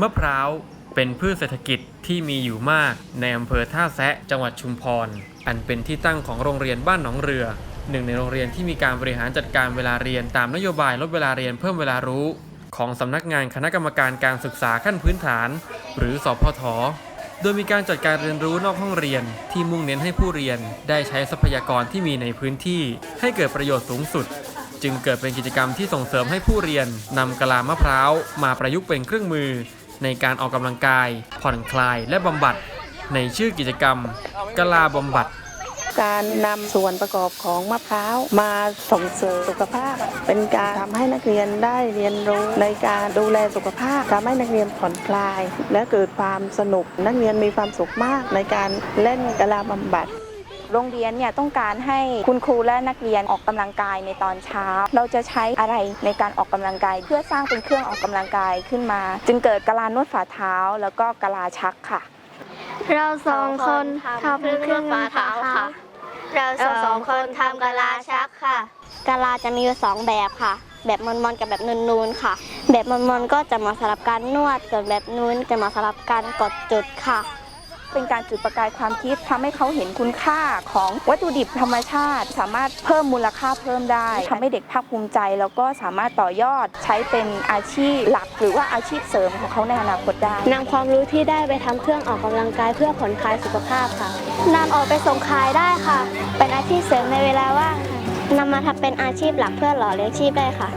มะพร้าวเป็นพืชเศรษฐกิจที่มีอยู่มากในอำเภอท่าแซะจังหวัดชุมพร อันเป็นที่ตั้งของโรงเรียนบ้านหนองเรือ หนึ่งในโรงเรียนที่มีการบริหารจัดการเวลาเรียนตามนโยบายลดเวลาเรียนเพิ่มเวลารู้ ของสำนักงานคณะกรรมการการศึกษาขั้นพื้นฐาน หรือสพทโดยมีการจัดการเรียนรู้นอกห้องเรียนที่มุ่งเน้นให้ผู้เรียนได้ใช้ทรัพยากรที่มีในพื้นที่ให้เกิดประโยชน์สูงสุด จึงเกิดเป็นกิจกรรมที่ส่งเสริมให้ผู้เรียนนำกะลามะพร้าวมาประยุกต์เป็นเครื่องมือ ในการออกกำลังกาย ผ่อนคลายและบำบัด ในชื่อกิจกรรมกลาบำบัด การนำส่วนประกอบของมะพร้าวมาส่งเสริมสุขภาพ เป็นการทำให้นักเรียนได้เรียนรู้ในการดูแลสุขภาพทำให้นักเรียนผ่อนคลาย และเกิดความสนุกนักเรียนมีความสุขมากในการเล่นกลาบำบัด โรงเรียนเนี่ยต้องการให้คุณครูและนักเรียนออกกำลังกายในตอนเช้า เราจะใช้อะไรในการออกกำลังกาย เพื่อสร้างเป็นเครื่องออกกำลังกายขึ้นมา จึงเกิดกะลานวดฝ่าเท้า แล้วก็กะลาชักค่ะ เราสองคนทำเครื่องมือฝ่าเท้าค่ะ เราสองคนทำกะลาชักค่ะกะลาจะมีอยู่สองแบบค่ะ แบบมนๆกับแบบนูนๆค่ะ แบบมนๆก็จะเหมาะสำหรับการนวดส่วนแบบนูนจะเหมาะสำหรับการกดจุดค่ะ เป็นการจุดประกายความคิดทำให้เขาเห็นคุณค่าของวัตถุดิบธรรมชาติ สามารถเพิ่มมูลค่าเพิ่มได้ทำให้เด็กภาคภูมิใจ แล้วก็สามารถต่อยอดใช้เป็นอาชีพหลัก หรือว่าอาชีพเสริมของเขาในอนาคตได้นำความรู้ที่ได้ไปทำเครื่องออกกำลังกายเพื่อผ่อนคลายสุขภาพค่ะนำออกไปส่งขายได้ค่ะ เป็นอาชีพเสริมในเวลาว่างค่ะนำมาทำเป็นอาชีพหลักเพื่อหล่อเลี้ยงชีพได้ค่ะ